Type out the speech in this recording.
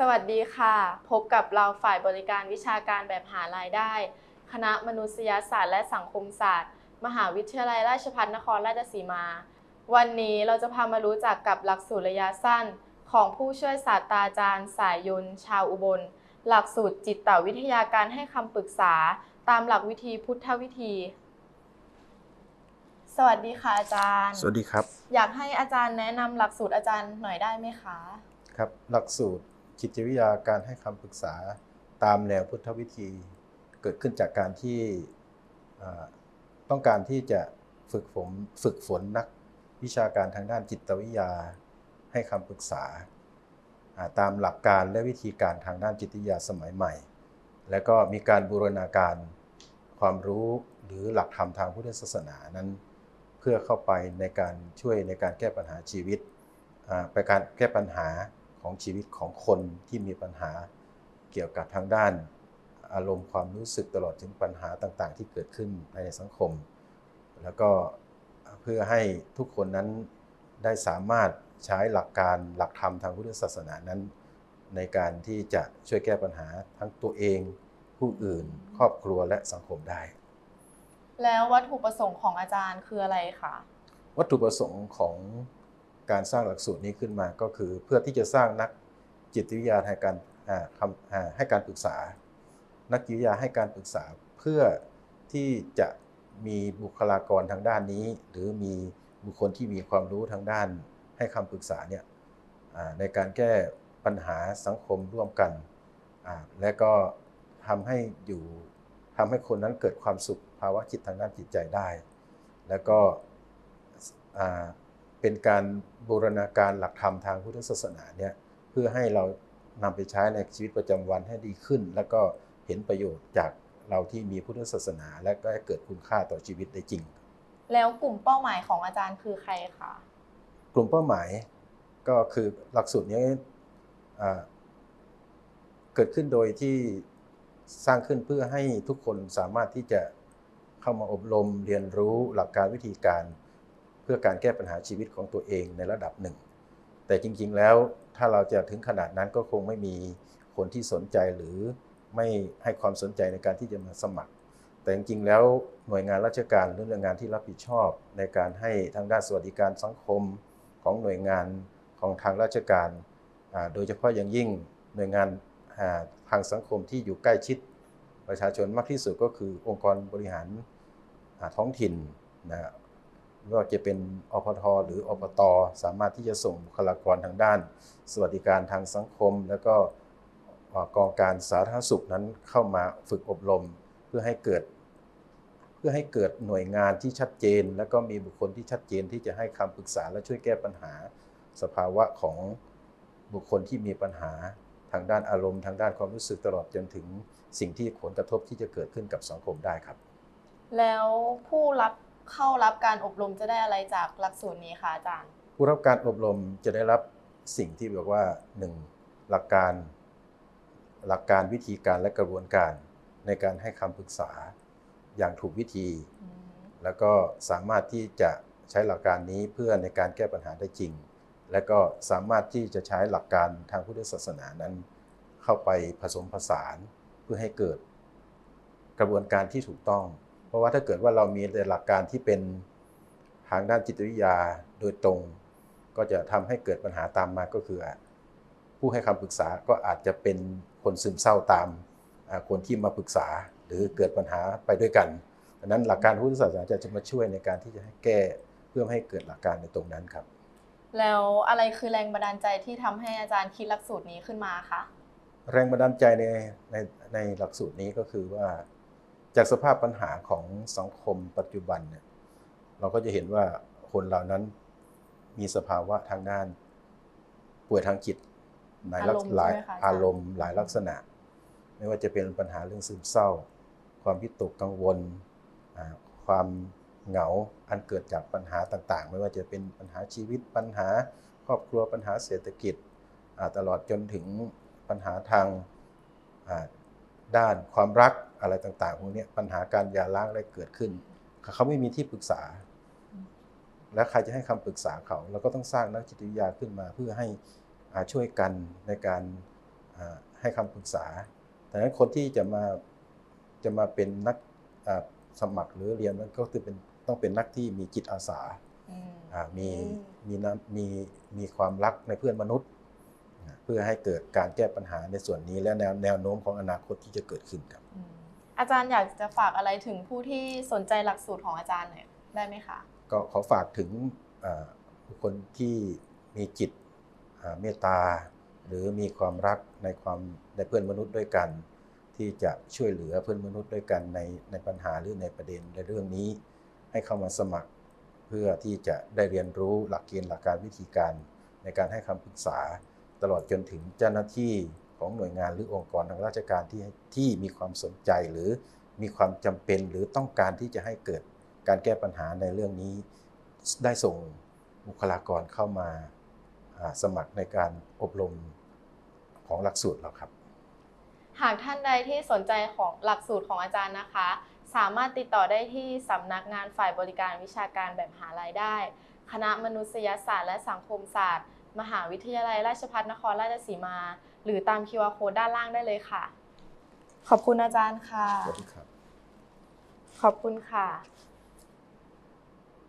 สวัสดีค่ะ พบกับเราฝ่ายบริการวิชาการแบบหารายได้ คณะมนุษยศาสตร์และสังคมศาสตร์ มหาวิทยาลัยราชภัฏนครราชสีมา วันนี้เราจะพามารู้จักกับหลักสูตรระยะสั้น ของผู้ช่วยศาสตราจารย์ สายยนต์ชาวอุบล หลักสูตรจิตวิทยาการให้คำปรึกษา ตามหลักวิธีพุทธวิธี สวัสดีค่ะอาจารย์ สวัสดีครับ อยากให้อาจารย์แนะนำหลักสูตรอาจารย์หน่อยได้ไหมคะ ครับ หลักสูตร จิตวิทยาการให้คำปรึกษาตามแนวพุทธวิธี เกิดขึ้นจากการที่ต้องการที่จะฝึกฝนฝึกฝนนักวิชาการทางด้านจิตวิทยา ให้คำปรึกษา ตามหลักการและวิธีการทางด้านจิตวิทยาสมัยใหม่ และก็มีการบูรณาการความรู้หรือหลักธรรมทางพุทธศาสนานั้น เพื่อเข้าไปในการช่วยในการแก้ปัญหาชีวิตไปการแก้ปัญหา ของชีวิตของคนที่มีปัญหาเกี่ยวกับทางด้านอารมณ์ความรู้สึกตลอดถึงปัญหาต่างๆ ที่เกิดขึ้นภายในสังคม แล้วก็เพื่อให้ทุกคนนั้นได้สามารถใช้หลักการหลักธรรมทางพุทธศาสนานั้น ในการที่จะช่วยแก้ปัญหาทั้งตัวเอง ผู้อื่น ครอบครัวและสังคมได้ แล้ววัตถุประสงค์ของอาจารย์คืออะไรคะวัตถุประสงค์ของ การสร้างหลักสูตรนี้ขึ้นมาก็คือเพื่อที่จะสร้างนักจิตวิทยาให้การให้การปรึกษา นักจิตวิทยาให้การปรึกษาเพื่อที่จะมีบุคลากรทางด้านนี้ หรือมีบุคคลที่มีความรู้ทางด้านให้คำปรึกษาเนี่ยในการแก้ปัญหาสังคมร่วมกัน และก็ทำให้อยู่ทำให้คนนั้นเกิดความสุขภาวะจิตทางด้านจิตใจได้ แล้วก็ เป็นการบูรณาการหลักธรรมทางพุทธศาสนาเนี่ยเพื่อให้เรานำไปใช้ในชีวิตประจำวันให้ดีขึ้น แล้วก็เห็นประโยชน์จากเราที่มีพุทธศาสนา และก็ให้เกิดคุณค่าต่อชีวิตได้จริง แล้วกลุ่มเป้าหมายของอาจารย์คือใครคะกลุ่มเป้าหมายก็คือหลักสูตรนี้อ่าเกิดขึ้นโดยที่สร้างขึ้นเพื่อให้ทุกคนสามารถที่จะเข้ามาอบรมเรียนรู้หลักการวิธีการ เพื่อการแก้ปัญหาชีวิตของตัวเองในระดับหนึ่ง แต่จริงๆแล้วถ้าเราจะถึงขนาดนั้นก็คงไม่มีคนที่สนใจหรือไม่ให้ความสนใจในการที่จะมาสมัคร แต่จริงๆแล้วหน่วยงานราชการหรือหน่วยงานที่รับผิดชอบ ในการให้ทางด้านสวัสดิการสังคมของหน่วยงานของทางราชการ โดยเฉพาะอย่างยิ่งหน่วยงานาทางสังคมที่อยู่ใกล้ชิด ประชาชนมากที่สุดก็คือองค์กรบริหารท้องถิ่นนะ ว่าจะเป็นอพทหรืออบตสามารถที่จะส่งบุคลากรทางด้าน สวัสดิการทางสังคม แล้วก็กองการสาธารณสุขนั้นเข้ามาฝึกอบรม เพื่อให้เกิด เพื่อให้เกิดหน่วยงานที่ชัดเจน แล้วก็มีบุคคลที่ชัดเจนที่จะให้คำปรึกษาและช่วยแก้ปัญหา สภาวะของบุคคลที่มีปัญหาทางด้านอารมณ์ทางด้านความรู้สึกตลอดจนถึงสิ่งที่ผลกระทบที่จะเกิดขึ้นกับสังคมได้ครับ แล้วผู้รับ เข้ารับการอบรมจะได้อะไรจากหลักสูตรนี้คะอาจารย์ ผู้รับการอบรมจะได้รับสิ่งที่แบบว่า 1. หลักการ หลักการวิธีการและกระบวนการในการให้คำปรึกษาอย่างถูกวิธี แล้วก็สามารถที่จะใช้หลักการนี้เพื่อในการแก้ปัญหาได้จริง และก็สามารถที่จะใช้หลักการทางพุทธศาสนานั้น เข้าไปผสมผสานเพื่อให้เกิดกระบวนการที่ถูกต้องเพ ราะว่าถ้าเกิดว่าเรามีแต่หลักการที่เป็นทางด้านจิตวิทยาโดยตรง ก็จะทำให้เกิดปัญหาตามมาก็คือ ผู้ให้คำปรึกษาก็อาจจะเป็นคนซึมเศร้าตามอ่าคนที่มาปรึกษาหรือเกิดปัญหาไปด้วยกันดังนั้นหลักการพุทธศาสนาจะจะมาช่วยในการที่จะให้แก้เพื่อไม่ให้เกิดหลักการในตรงนั้นครับ แล้วอะไรคือแรงบันดาลใจที่ทำให้อาจารย์คิดหลักสูตรนี้ขึ้นมาคะแรงบันดาลใจในในในหลักสูตรนี้ก็คือว่า จากสภาพปัญหาของสังคมปัจจุบันเนี่ยเราก็จะเห็นว่าคนเหล่านั้นมีสภาวะทางด้านป่วยทางจิตหลายลักษอารมณ์หลายใช่ไหมคะอาจารย์อารมณ์หลายลักษณะ ไม่ว่าจะเป็นปัญหาเรื่องซึมเศร้า ความวิตกกังวลอ่าความเหงาอันเกิดจากปัญหาต่างๆ ไม่ว่าจะเป็นปัญหาชีวิตปัญหาครอบครัวปัญหาเศรษฐกิจอ่าตลอดจนถึงปัญหาทางอ่าด้านความรัก อะไรต่างๆพวกเนี้ยปัญหาการหย่าร้างอะไรเกิดขึ้น เขาไม่มีที่ปรึกษา และใครจะให้คำปรึกษาเขาเราก็ต้องสร้างนักจิตวิทยาขึ้นมาเพื่อให้อ่าช่วยกันในการอ่าให้คำปรึกษาดังนั้นคนที่จะมาจะมาเป็นนักอ่าสมัครหรือเรียนนั้นก็คือเป็นต้องเป็นนักที่มีจิตอาสาอืมอ่ามีอืมมีน้ำมีมีความรักในเพื่อนมนุษย์นะเพื่อให้เกิดการแก้ปัญหาในส่วนนี้และแนวแนวโน้มของอนาคตที่จะเกิดขึ้นครับ อาจารย์อยากจะฝากอะไรถึงผู้ที่สนใจหลักสูตรของอาจารย์หน่อยได้ไหมคะ ก็ขอฝากถึงบุคคลที่มีจิตเมตตา หรือมีความรักในความในเพื่อนมนุษย์ด้วยกัน ที่จะช่วยเหลือเพื่อนมนุษย์ด้วยกันในในปัญหาหรือในประเด็นในเรื่องนี้ ให้เข้ามาสมัครเพื่อที่จะได้เรียนรู้หลักเกณฑ์หลักการวิธีการในการให้คำปรึกษา ตลอดจนถึงเจ้าหน้าที่ ของหน่วยงานหรือองค์กรทางราชการที่ที่มีความสนใจหรือมีความจำเป็นหรือต้องการที่จะให้เกิดการแก้ปัญหาในเรื่องนี้ ได้ส่งบุคลากรเข้ามาอ่าสมัครในการอบรมของหลักสูตรเราครับ หากท่านใดที่สนใจของหลักสูตรของอาจารย์นะคะ สามารถติดต่อได้ที่สำนักงานฝ่ายบริการวิชาการแบบหารายได้ คณะมนุษยศาสตร์และสังคมศาสตร์ มหาวิทยาลัยราชภัฏนครราชสีมา หรือตาม QR Code ด้านล่างได้เลยค่ะ ขอบคุณอาจารย์ค่ะ สวัสดีครับ ขอบคุณค่ะ